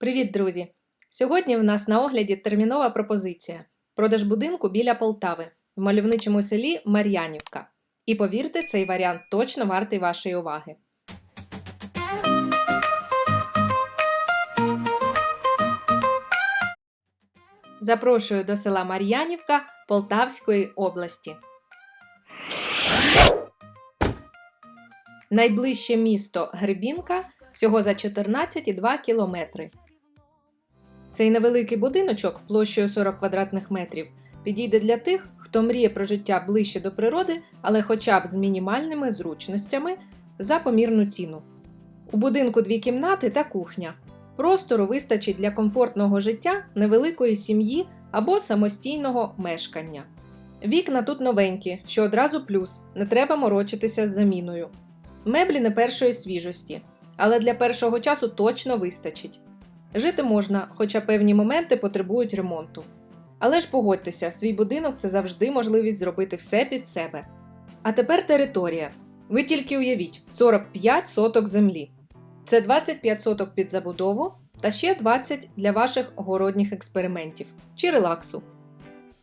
Привіт, друзі! Сьогодні в нас на огляді термінова пропозиція. Продаж будинку біля Полтави в мальовничому селі Мар'янівка. І повірте, цей варіант точно вартий вашої уваги. Запрошую до села Мар'янівка Полтавської області. Найближче місто Гребінка всього за 14,2 кілометри. Цей невеликий будиночок площею 40 квадратних метрів підійде для тих, хто мріє про життя ближче до природи, але хоча б з мінімальними зручностями за помірну ціну. У будинку дві кімнати та кухня. Простору вистачить для комфортного життя невеликої сім'ї або самостійного мешкання. Вікна тут новенькі, що одразу плюс, не треба морочитися з заміною. Меблі не першої свіжості, але для першого часу точно вистачить. Жити можна, хоча певні моменти потребують ремонту. Але ж погодьтеся, свій будинок це завжди можливість зробити все під себе. А тепер територія. Ви тільки уявіть 45 соток землі. Це 25 соток під забудову та ще 20 для ваших городніх експериментів чи релаксу.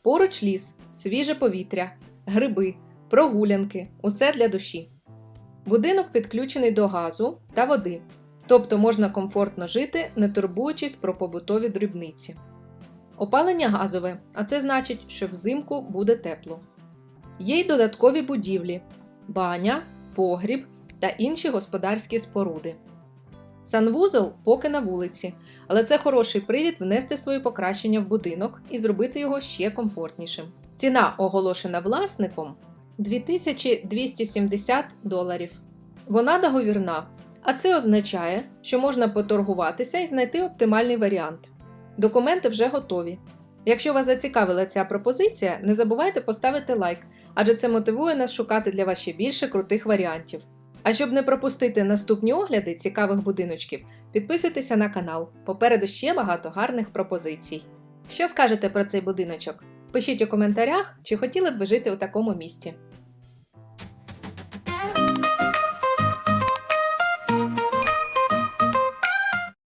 Поруч ліс, свіже повітря, гриби, прогулянки усе для душі. Будинок підключений до газу та води, тобто можна комфортно жити, не турбуючись про побутові дрібниці. Опалення газове, а це значить, що взимку буде тепло. Є й додаткові будівлі, баня, погріб та інші господарські споруди. Санвузол поки на вулиці, але це хороший привід внести свої покращення в будинок і зробити його ще комфортнішим. Ціна, оголошена власником 2270 доларів. Вона договірна, а це означає, що можна поторгуватися і знайти оптимальний варіант. Документи вже готові. Якщо вас зацікавила ця пропозиція, не забувайте поставити лайк, адже це мотивує нас шукати для вас ще більше крутих варіантів. А щоб не пропустити наступні огляди цікавих будиночків, підписуйтеся на канал. Попереду ще багато гарних пропозицій. Що скажете про цей будиночок? Пишіть у коментарях, чи хотіли б ви жити у такому місті.